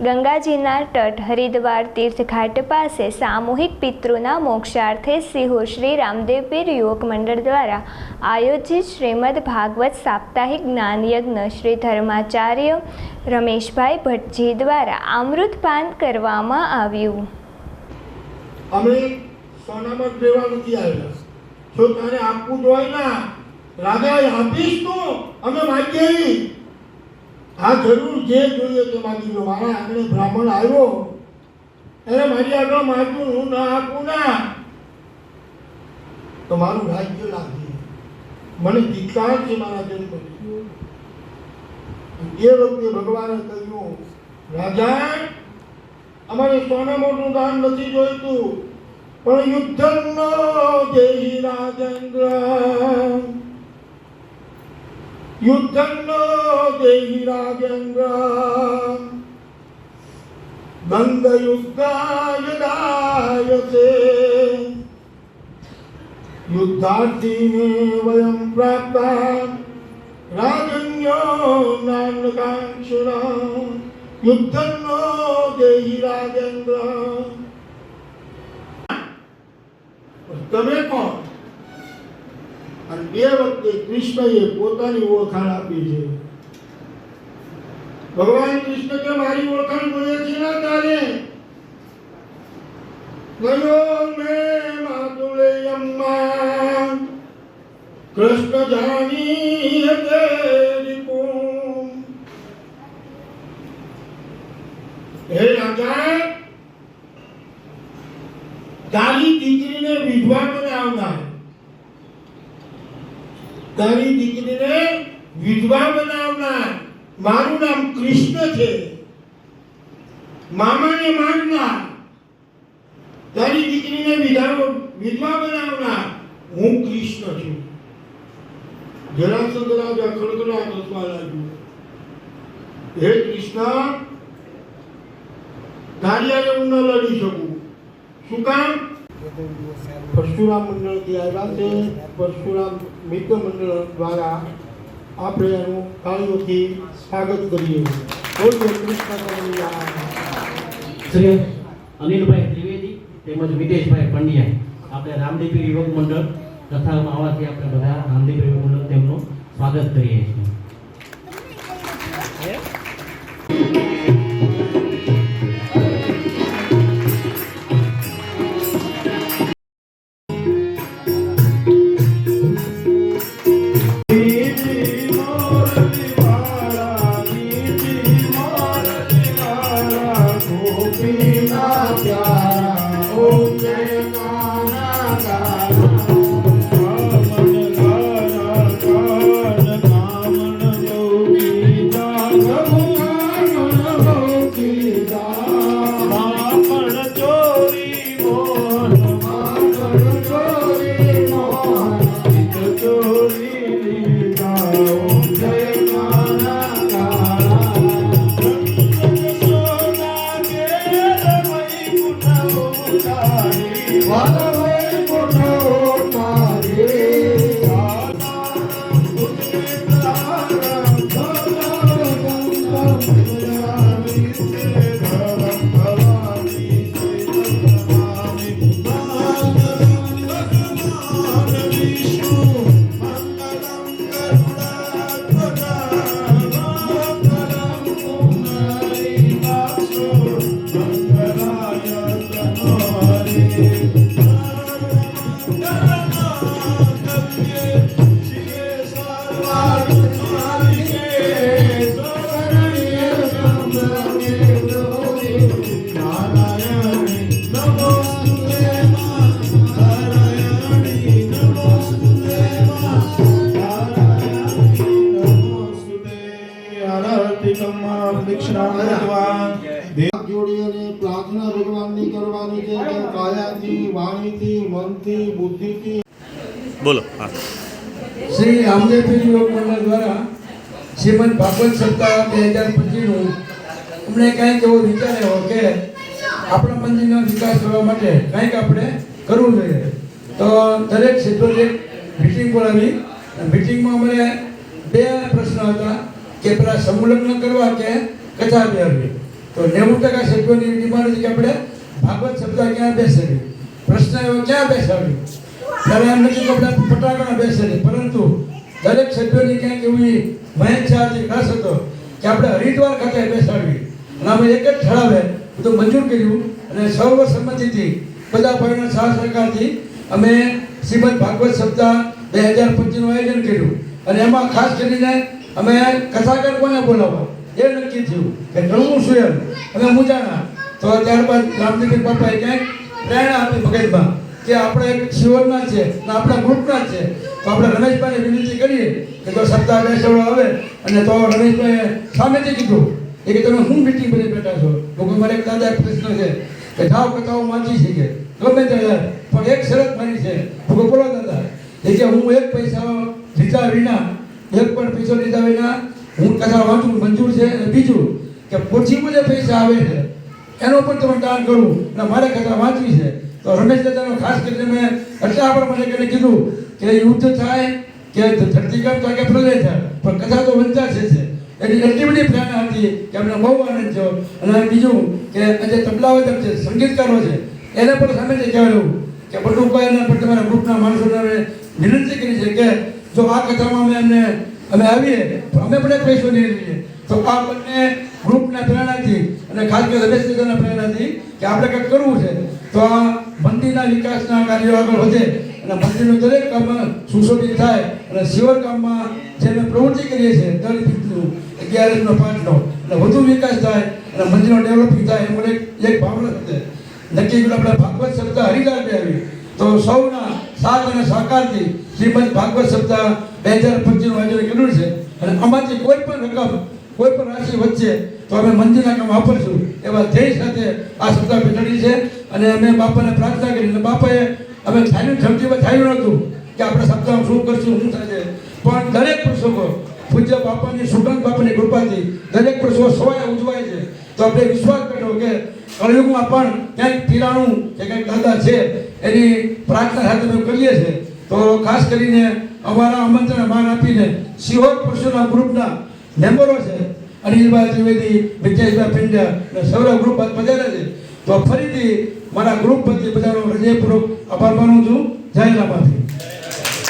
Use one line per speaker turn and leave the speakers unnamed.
ગંગાજીના તટ હરિદ્વાર તીર્થઘાટ પાસે સામૂહિક પિતૃના મોક્ષાર્થે સિહોર શ્રી રામદેવપીર યુવક મંડળ દ્વારા આયોજિત શ્રીમદ ભાગવત સાપ્તાહિક જ્ઞાનયજ્ઞ શ્રી ધર્માચાર્ય રમેશભાઈ ભટ્ટજી દ્વારા અમૃતપાન કરવામાં આવ્યું.
અમે સોનામાં દેવા નથી આવ્યા જો તારે આપવું જ ના રાજા આપીશ તો અમે માગીએ આ જરૂર જે જોઈએ તે માગી લો મારા આંગણે બ્રાહ્મણ આવ્યો. એને મારી આગળ માગ્યું હું ના આપું ના. તો મારું રાજ્ય લાગે મને ધિકાર છે મારા જન્મ એ વખતે ભગવાને કહ્યું, રાજા, અમારે સોના મોટું દાન નથી જોઈતું, પણ યુદ્ધનો જય રાજેન્દ્ર. ಯುದ್ಧ ನಂದಯುದ್ಧಾಯದಾಯತೆ ಯುದ್ಧಾರ್ಥಿನೇ ವಯಂ ಪ್ರಾಪ್ತ ರಾಜನ್ಯೋ ನಾನ್ ಕಾಂಕ್ಷುರ ಯುದ್ಧನ್ನೋ ದೇಹಿ ರಾಜೇಂದ್ರ ಉತ್ತಮೇ ಕೋ અને બે વખતે કૃષ્ણએ પોતાની ઓળખાણ આપી છે. ભગવાન કૃષ્ણ કે મારી ઓળખાણ જોઈએ છે ના તારે? ગયો મેં માતુલેયમ્મા કૃષ્ણ જાની તેરી કુમ. હે રાજા, તારી દીકરીને વિધવા બનાવનાર તારી દીકરીને વિધવા બનાવનાર. મારું નામ કૃષ્ણ છે. મામાને મારનાર. તારી દીકરીને વિધાવો વિધવા બનાવનાર. હું કૃષ્ણ છું. જરાસંધ રાજા ખડગડાટ હસવા લાગ્યું. હે કૃષ્ણ, તારી હારે હું ન લડી શકું. શું કામ? પરશુરામ મંડળથી આવ્યા છે. પરશુરામ મિત્ર મંડળ દ્વારા આપણે એનું તાળીઓથી સ્વાગત કરીએ.
શ્રી અનિલભાઈ ત્રિવેદી તેમજ વિદેશભાઈ પંડ્યા. આપણે રામદેવી યુવક મંડળ કથામાં આવવાથી આપણે બધા રામદેવી યુવક મંડળ તેમનું સ્વાગત કરીએ છીએ.
Thank you. Thank you. ભગવાનની કરવાની છે કે કાયાથી વાણીથી મનથી બુદ્ધિથી.
બોલો હા.
શ્રી રામદેવજી યોગ મંડળ દ્વારા શ્રીમદ ભાગવત સપ્તાહ બે હજાર પચીસનું અમને કંઈક એવો વિચાર એવો કે આપણા મંદિરનો વિકાસ કરવા માટે કંઈક આપણે કરવું જોઈએ. તો દરેક ક્ષેત્રોએ એક મિટિંગ બોલાવી. મિટિંગમાં અમારે બે પ્રશ્ન હતા કે પેલા સંલગ્ન કરવા કે કથા બેહરવી તો નેવું ટકા સભ્યોની ડિમાન્ડ કે આપણે ભાગવત સપ્તાહ ક્યાં બેસાડી પ્રશ્ન એવો ક્યાં બેસાડ્યો? ત્યારે એમ નથી કે આપણે ફટાકડા બેસાડી પરંતુ દરેક સભ્યોની ક્યાંક એવી મહેચ્છા હતી ખાસ હતો કે આપણે હરિદ્વાર ખાતે બેસાડવી અને અમે એક જ ઠરાવે બધું મંજૂર કર્યું અને સર્વસંમતિથી બધા ભાઈના સાથ સરકારથી અમે શ્રીમદ ભાગવત સપ્તાહ બે હજાર પચીસનું આયોજન કર્યું. અને એમાં ખાસ કરીને અમે કથાકાર કોને બોલાવવા? એ નક્કી થયું કે ઘણું શું એમ. અમે મૂંઝાણા તો ત્યારબાદ રામદેવી બાપાએ ક્યાંક પ્રેરણા આપી ભગતમાં કે આપણે એક શિવરના છે ને આપણા ગ્રુપના છે. તો આપણે રમેશભાઈને વિનંતી કરીએ કે તો સત્તા બેસવડો આવે અને તો રમેશભાઈએ સામેથી કીધું એ કે તમે શું મીટિંગ બની બેઠા છો? તો કહું, મારે એક દાદા પ્રશ્ન છે કે જાઓ કથાઓ વાંચી છે કે ગમે તે યાર પણ એક શરત મારી છે. હું કહું, બોલો દાદા એ કે હું એક પૈસા લીધા વિના એક પણ પૈસો લીધા વિના હું કથા વાંચું, મંજૂર છે. અને બીજું કે પછી મુજબ પૈસા આવે છે, એનો પણ તમે દાન કરવું અને મારે કથા વાંચવી છે. તો રમેશ દાદાનો ખાસ કરીને મેં એટલા પણ મને કરીને કીધું કે યુદ્ધ થાય કે ધરતીકંપ થાય કે પ્રલય થાય. પણ કથા તો વંચાશે છે એની એટલી બધી પ્રેરણા હતી કે અમને બહુ આનંદ થયો. અને બીજું કે આજે તબલાવાદક છે, સંગીતકારો છે, એને પણ સામેથી કહેવાયું કે બધું કોઈ પણ તમારા ગ્રુપના માણસોને વિનંતી કરી છે કે જો આ કથામાં અમે એમને અમે આવીએ. તો અમે પણ એક પૈસો નહીં લઈએ. તો આ બંને ગ્રુપના પ્રેરણાથી અને ખાસ કરીને રમેશનગરના પ્રેરણાથી કે આપણે કંઈક કરવું છે, તો આ મંદિરના વિકાસના કાર્યો આગળ વધે અને મંદિરનું દરેક કામ સુશોભિત થાય અને શિવર કામમાં જે અમે પ્રવૃત્તિ કરીએ છીએ, દર તીર્થનું અગિયારસનો પાંચનો અને વધુ વિકાસ થાય અને મંદિરનો ડેવલપિંગ થાય એમ એક ભાવના થશે નક્કી આપણે ભાગવત સપ્તાહ હરિદાર આવી તો સૌના સાથ અને સહકારથી શ્રીમદ ભાગવત સપ્તાહ બે હજાર પચીસનું આયોજન કર્યું છે. અને આમાંથી કોઈ પણ રકમ, કોઈ પણ રાશિ વચ્ચે તો અમે મંદિરના કામ વાપરશું એવા ધ્યેય સાથે આ સપ્તાહ બેઠડી છે. અને અમે બાપાને પ્રાર્થના કરી અને બાપાએ અમે થાયું સમજીમાં થાયું નહોતું કે આપણે સપ્તાહમાં શું કરશું, શું થશે પણ દરેક પુસ્તકો પૂજ્ય બાપાની સુગંધ બાપાની કૃપાથી દરેક પ્રસંગો સવાય ઉજવાય છે. તો આપણે વિશ્વાસ કર્યો કે કળયુગમાં પણ ક્યાંક પીરાણું કે કંઈક દાદા છે, એની પ્રાર્થના સાથે અમે કરીએ છીએ. તો ખાસ કરીને અમારા આમંત્રણ માન આપીને સિહોર પુરુષોના ગ્રુપના મેમ્બરો છે, અનિલભાઈ ત્રિવેદી, વિજયભાઈ પિંડ્યા અને સૌરવ ગ્રુપ પધાર્યા છે. તો ફરીથી મારા ગ્રુપ વતી બધાનો હૃદયપૂર્વક આભાર માનું છું. જય રામાથી